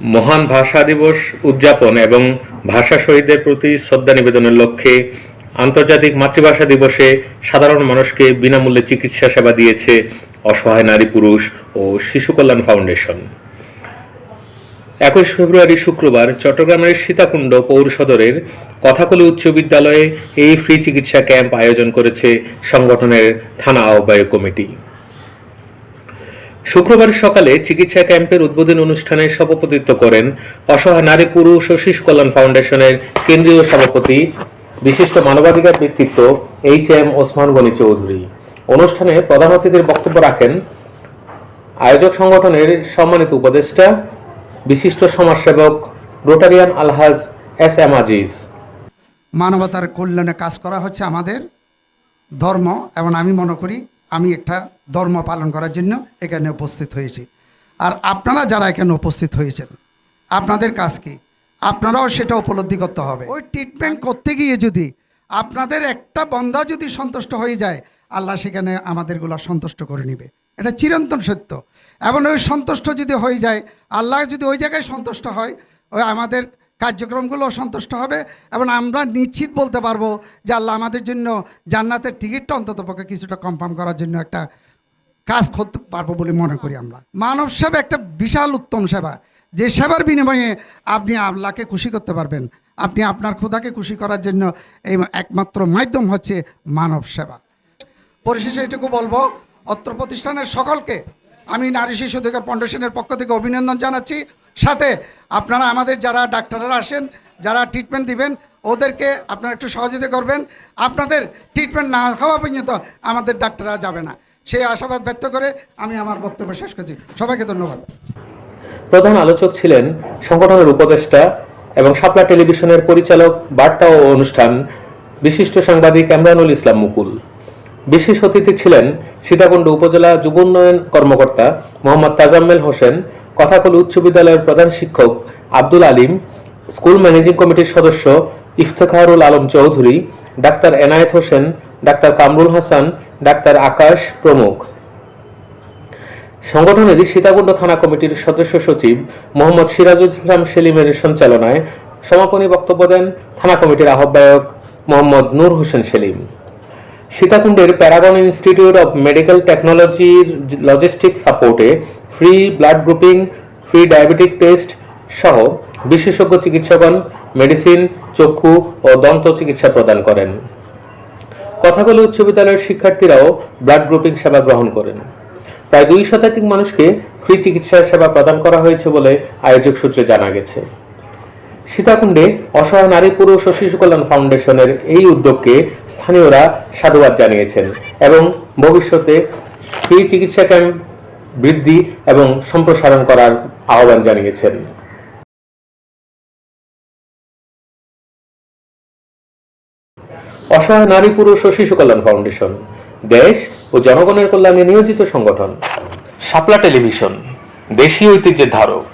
মহান ভাষা দিবস উদযাপন এবং ভাষা শহীদদের প্রতি শ্রদ্ধা নিবেদনের লক্ষ্যে আন্তর্জাতিক মাতৃভাষা দিবসে সাধারণ মানুষকে বিনামূল্যে চিকিৎসা সেবা দিয়েছে অসহায় নারী পুরুষ ও শিশু কল্যাণ ফাউন্ডেশন। একুশ ফেব্রুয়ারি শুক্রবার চট্টগ্রামের সীতাকুণ্ড পৌর সদরের কথাকলি উচ্চ বিদ্যালয়ে এই ফ্রি চিকিৎসা ক্যাম্প আয়োজন করেছে সংগঠনের থানা আহ্বায়ক কমিটি। শুক্রবার সকালে চিকিৎসা ক্যাম্পের উদ্বোধন অনুষ্ঠানে সভাপতিত্ব করেন অসহায় নারী পুরুষ ও শিশু কল্যাণ ফাউন্ডেশনের কেন্দ্রীয় সভাপতি, বিশিষ্ট মানবাধিকার ব্যক্তিত্ব এইচ এম ওসমান গনি চৌধুরী। অনুষ্ঠানে প্রধান অতিথির বক্তব্য রাখেন আয়োজক সংগঠনের সম্মানিত উপদেষ্টা, বিশিষ্ট সমাজসেবক Rotarian Alhaj S M Aziz. মানবতার কল্যাণে কাজ করা হচ্ছে আমাদের ধর্ম, এবং আমি মনে করি আমি একটা ধর্ম পালন করার জন্য এখানে উপস্থিত হয়েছি। আর আপনারা যারা এখানে উপস্থিত হয়েছেন, আপনাদের কাজ কি? আপনারাও সেটা উপলব্ধি করতে হবে। ওই ট্রিটমেন্ট করতে গিয়ে যদি আপনাদের একটা বন্ধা যদি সন্তুষ্ট হয়ে যায়, আল্লাহ সেখানে আমাদেরগুলো সন্তুষ্ট করে নিবে। এটা চিরন্তন সত্য। এবং ওই সন্তুষ্ট যদি হয়ে যায়, আল্লাহ যদি ওই জায়গায় সন্তুষ্ট হয়, ওই আমাদের কার্যক্রমগুলো সন্তুষ্ট হবে এবং আমরা নিশ্চিত বলতে পারব যে আল্লাহ আমাদের জন্য জান্নাতের টিকিটটা অন্তত পক্ষে কিছুটা কনফার্ম করার জন্য একটা কাজ করতে পারব বলে মনে করি আমরা। মানব সেবা একটা বিশাল উত্তম সেবা। যে সেবার বিনিময়ে আপনি আল্লাহকে খুশি করতে পারবেন। আপনি আপনার খোদাকে খুশি করার জন্য এই একমাত্র মাধ্যম হচ্ছে মানব সেবা। পরিশেষে এটুকু বলব, অত্র প্রতিষ্ঠানের সকলকে আমি নারী শিশু অধিকার ফাউন্ডেশনের পক্ষ থেকে অভিনন্দন জানাচ্ছি। সাথে আপনারা আমাদের যারা ডাক্তাররা আসেন, যারা ট্রিটমেন্ট দিবেন, ওদেরকে আপনারা একটু সহযোগিতা করবেন। আপনাদের ট্রিটমেন্ট না হওয়া পর্যন্ত আমাদের ডাক্তাররা যাবে না। সেই আশাবাদ ব্যক্ত করে আমি আমার বক্তব্য শেষ করছি। সবাইকে ধন্যবাদ। প্রধান আলোচক ছিলেন সংগঠনের উপদেষ্টা এবং শাপলা টেলিভিশনের পরিচালক, বার্তা ও অনুষ্ঠান বিশিষ্ট সাংবাদিক এমরানুল ইসলাম মুকুল। বিশেষ অতিথি ছিলেন সীতাকুণ্ড উপজেলা যুব উন্নয়ন কর্মকর্তা মোহাম্মদ তাজাম্মেল হোসেন, কথাকল উচ্চ বিদ্যালয়ের প্রধান শিক্ষক আব্দুল আলিম, স্কুল ম্যানেজিং কমিটির সদস্য ইফতেখারুল আলম চৌধুরী, ডাক্তার এনায়েত হোসেন, ডাক্তার কামরুল হাসান, ডাক্তার আকাশ প্রমুখ। সংগঠনের সীতাকুণ্ড থানা কমিটির সদস্য সচিব মোহাম্মদ সিরাজুল ইসলাম সেলিমের সঞ্চালনায় সমাপনী বক্তব্য দেন থানা কমিটির আহ্বায়ক মোহাম্মদ নূর হোসেন সেলিম। সীতাকুণ্ডের প্যারাগন ইনস্টিটিউট অব মেডিকেল টেকনোলজির লজিস্টিক সাপোর্টে free blood grouping, free diabetic test সহ বিশেষজ্ঞ চিকিৎসকগণ মেডিসিন, চক্ষু ও দন্ত চিকিৎসা প্রদান করেন। কথাগুলো উচ্চ বিদ্যালয়ের শিক্ষার্থীরাও ব্লাড গ্রুপিং সেবা গ্রহণ করেন। প্রায় দুই শতাধিক মানুষকে ফ্রি চিকিৎসা সেবা প্রদান করা হয়েছে বলে আয়োজক সূত্রে জানা গেছে। সীতাকুণ্ডে অসহায় নারী, পুরুষ ও শিশু কল্যাণ ফাউন্ডেশনের এই উদ্যোগকে স্থানীয়রা সাধুবাদ জানিয়েছেন এবং ভবিষ্যতে ফ্রি চিকিৎসা ক্যাম্প বৃদ্ধি এবং সম্প্রসারণ করার আহ্বান জানিয়েছেন। অসহায় নারী, পুরুষ ও শিশু কল্যাণ ফাউন্ডেশন, দেশ ও জনগণের কল্যাণে নিয়োজিত সংগঠন। শাপলা টেলিভিশন, দেশীয় ঐতিহ্যের ধারক।